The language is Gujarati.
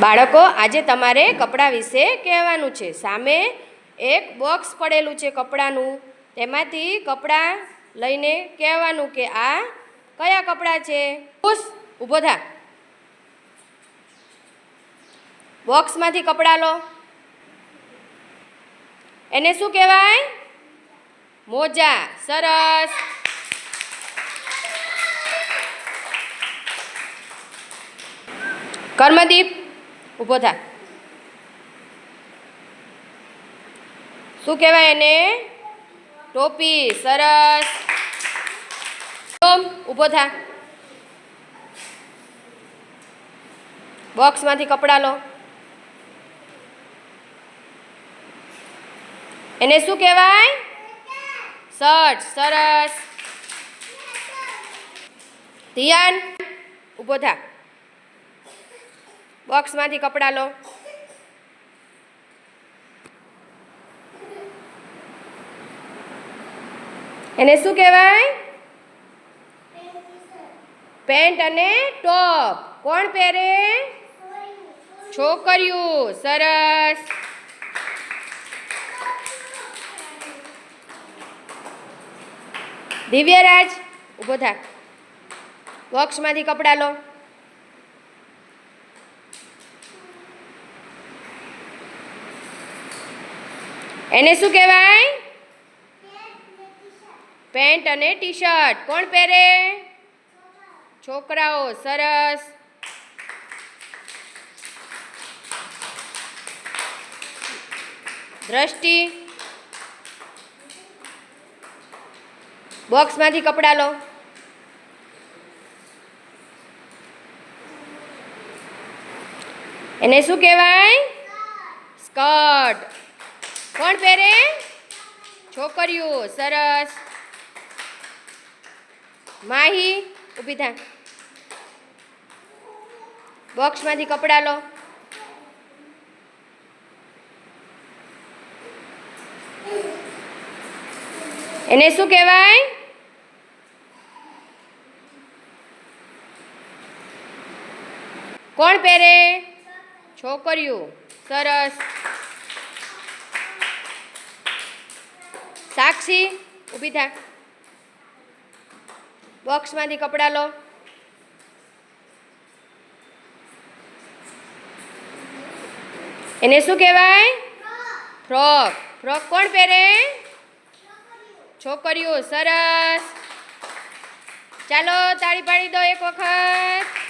બાળકો, આજે તમારે કપડાં વિશે કહેવાનું છે. સામે એક બોક્સ પડેલું છે કપડાનું. તેમાંથી કપડાં લઈને કહેવાનું કે આ કયા કપડાં છે? ખુશ? ઊભો થા. બોક્સમાંથી કપડાં લો. એને શું કહેવાય? મોજા. સરસ. કર્મદીપ ઊભો થા. શું કહેવાય એને? ટોપી, સરસ. ઊભો થા. બોક્સમાંથી કપડાં લો. એને શું કહેવાય? શર્ટ, સરસ. ધ્યાન, ઊભો થા. બોક્સમાંથી કપડાં લો. એને શું કહેવાય? પેન્ટ અને ટોપ. કોણ પહેરે? છોકરીઓ. સરસ. દિવ્યરાજ, ઊભો થા. બોક્સમાંથી કપડાં લો. એને શું કહેવાય? પેન્ટ અને ટી શર્ટ કોણ પહેરે? છોકરાઓ. સરસ. દ્રષ્ટિ. બોક્સમાંથી કપડાં લો. એને શું કહેવાય? સ્કર્ટ. કોણ પહેરે? છોકરીઓ, સરસ. માહી, ઊભી થા. બોક્સમાંથી કપડાં લો. એને શું કહેવાય? કોણ પહેરે? છોકરીઓ. સરસ. સાક્ષી, ઊભી થા. બોક્સમાંથી કપડાં લો. એને શું કહેવાય? ફ્રોક. ફ્રોક કોણ પહેરે? છોકરીઓ. સરસ. ચાલો, તાળી પાડી દો એક વખત.